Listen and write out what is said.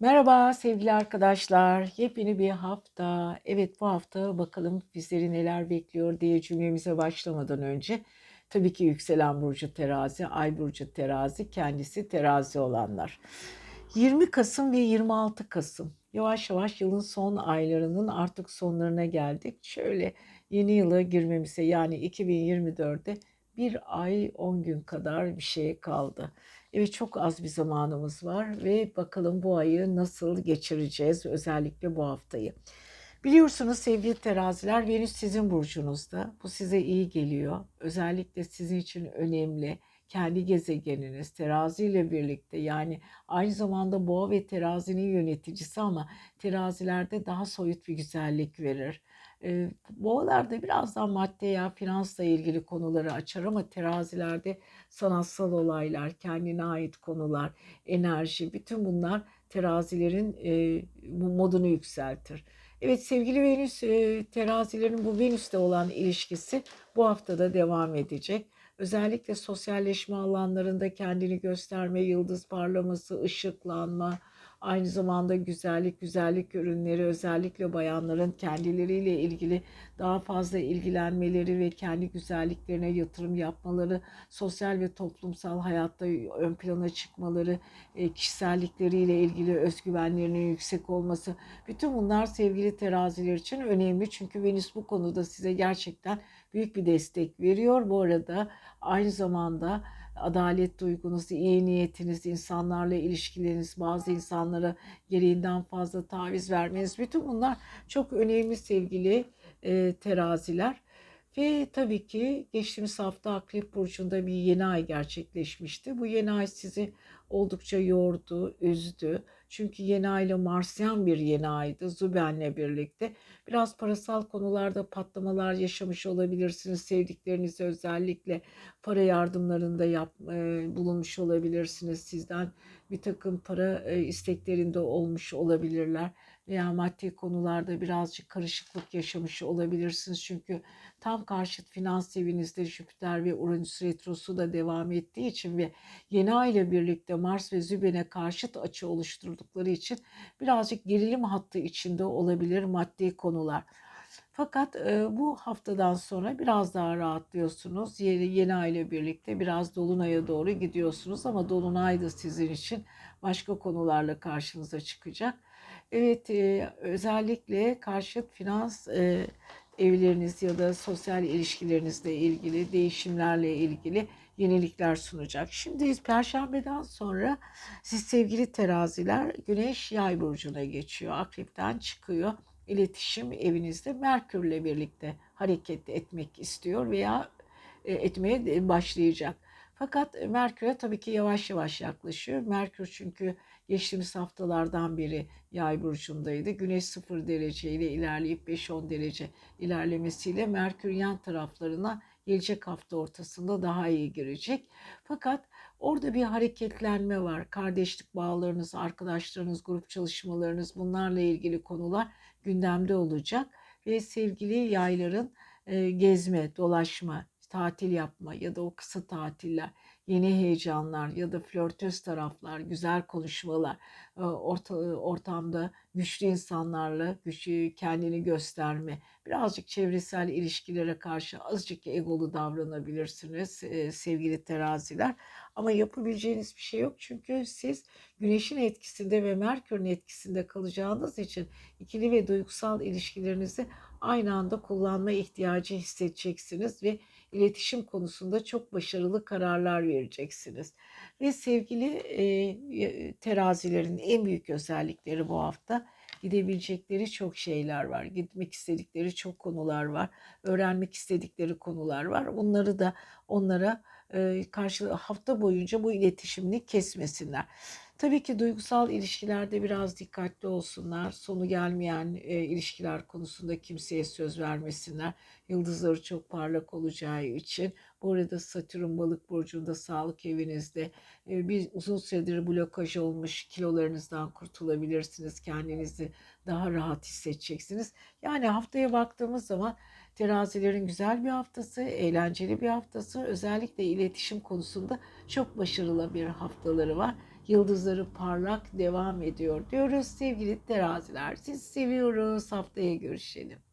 Merhaba sevgili arkadaşlar. Yepyeni bir hafta. Evet bu hafta bakalım bizleri neler bekliyor diye cümlemize başlamadan önce tabii ki yükselen burcu terazi, ay burcu terazi, kendisi terazi olanlar. 20 Kasım ve 26 Kasım. Yavaş yavaş yılın son aylarının artık sonlarına geldik. Şöyle yeni yıla girmemize yani 2024'de bir ay 10 gün kadar bir şey kaldı. Evet çok az bir zamanımız var ve bakalım bu ayı nasıl geçireceğiz özellikle bu haftayı. Biliyorsunuz sevgili teraziler Venüs sizin burcunuzda. Bu size iyi geliyor. Özellikle sizin için önemli. Kendi gezegeniniz terazi ile birlikte yani aynı zamanda boğa ve terazinin yöneticisi ama terazilerde daha soyut bir güzellik verir. Boğalarda biraz daha madde ya finansla ilgili konuları açar ama terazilerde sanatsal olaylar, kendine ait konular, enerji bütün bunlar terazilerin modunu yükseltir. Evet sevgili Venüs terazilerin bu Venüs'te olan ilişkisi bu haftada devam edecek. Özellikle sosyalleşme alanlarında kendini gösterme, yıldız parlaması, ışıklanma, Aynı zamanda güzellik, güzellik ürünleri özellikle bayanların kendileriyle ilgili daha fazla ilgilenmeleri ve kendi güzelliklerine yatırım yapmaları, sosyal ve toplumsal hayatta ön plana çıkmaları, e, kişisellikleriyle ilgili özgüvenlerinin yüksek olması. Bütün bunlar sevgili teraziler için önemli. Çünkü Venüs bu konuda size gerçekten büyük bir destek veriyor. Bu arada aynı zamanda adalet duygunuz, iyi niyetiniz, insanlarla ilişkileriniz, bazı insanlara gereğinden fazla taviz vermeniz bütün bunlar çok önemli sevgili e, teraziler. Ve tabii ki geçtiğimiz hafta Akrep Burcu'nda bir yeni ay gerçekleşmişti. Bu yeni ay sizi oldukça yordu, üzdü. Çünkü yeni ay ile Marsyan bir yeni aydı Züben'le birlikte. Biraz parasal konularda patlamalar yaşamış olabilirsiniz. Sevdiklerinize özellikle para yardımlarında yap, e, bulunmuş olabilirsiniz. Sizden bir takım para e, isteklerinde olmuş olabilirler veya maddi konularda birazcık karışıklık yaşamış olabilirsiniz. Çünkü tam karşıt finans evinizde Jüpiter ve Uranüs retrosu da devam ettiği için ve yeni ay ile birlikte Mars ve Züben'e karşıt açı oluşturdukları için birazcık gerilim hattı içinde olabilir maddi konular. Fakat e, bu haftadan sonra biraz daha rahatlıyorsunuz. Yeni, yeni ay ile birlikte biraz dolunaya doğru gidiyorsunuz ama dolunay da sizin için başka konularla karşınıza çıkacak. Evet, e, özellikle karşıt finans e, evleriniz ya da sosyal ilişkilerinizle ilgili değişimlerle ilgili yenilikler sunacak. Şimdi perşembeden sonra siz sevgili teraziler Güneş Yay burcuna geçiyor. Akrepten çıkıyor. İletişim evinizde Merkürle birlikte hareket etmek istiyor veya etmeye başlayacak. Fakat Merkür'e tabii ki yavaş yavaş yaklaşıyor. Merkür çünkü geçtiğimiz haftalardan beri yay burcundaydı. Güneş 0 derece ile ilerleyip 5-10 derece ilerlemesiyle Merkür yan taraflarına gelecek hafta ortasında daha iyi girecek. Fakat orada bir hareketlenme var. Kardeşlik bağlarınız, arkadaşlarınız, grup çalışmalarınız bunlarla ilgili konular gündemde olacak. Ve sevgili yayların e, gezme, dolaşma, tatil yapma ya da o kısa tatiller, yeni heyecanlar ya da flörtöz taraflar, güzel konuşmalar, e, orta, ortamda güçlü insanlarla güçlü kendini gösterme, birazcık çevresel ilişkilere karşı azıcık egolu davranabilirsiniz e, sevgili teraziler. Ama yapabileceğiniz bir şey yok çünkü siz güneşin etkisinde ve Merkür'ün etkisinde kalacağınız için ikili ve duygusal ilişkilerinizi aynı anda kullanma ihtiyacı hissedeceksiniz ve iletişim konusunda çok başarılı kararlar vereceksiniz. Ve sevgili e, terazilerin en büyük özellikleri bu hafta gidebilecekleri çok şeyler var. Gitmek istedikleri çok konular var. Öğrenmek istedikleri konular var. Bunları da onlara e, karşı hafta boyunca bu iletişimini kesmesinler. Tabii ki duygusal ilişkilerde biraz dikkatli olsunlar. Sonu gelmeyen e, ilişkiler konusunda kimseye söz vermesinler. Yıldızları çok parlak olacağı için. Bu arada Satürn balık burcunda sağlık evinizde e, bir uzun süredir blokaj olmuş kilolarınızdan kurtulabilirsiniz. Kendinizi daha rahat hissedeceksiniz. Yani haftaya baktığımız zaman Terazilerin güzel bir haftası, eğlenceli bir haftası. Özellikle iletişim konusunda çok başarılı bir haftaları var. Yıldızları parlak devam ediyor diyoruz sevgili teraziler. Siz seviyoruz. Haftaya görüşelim.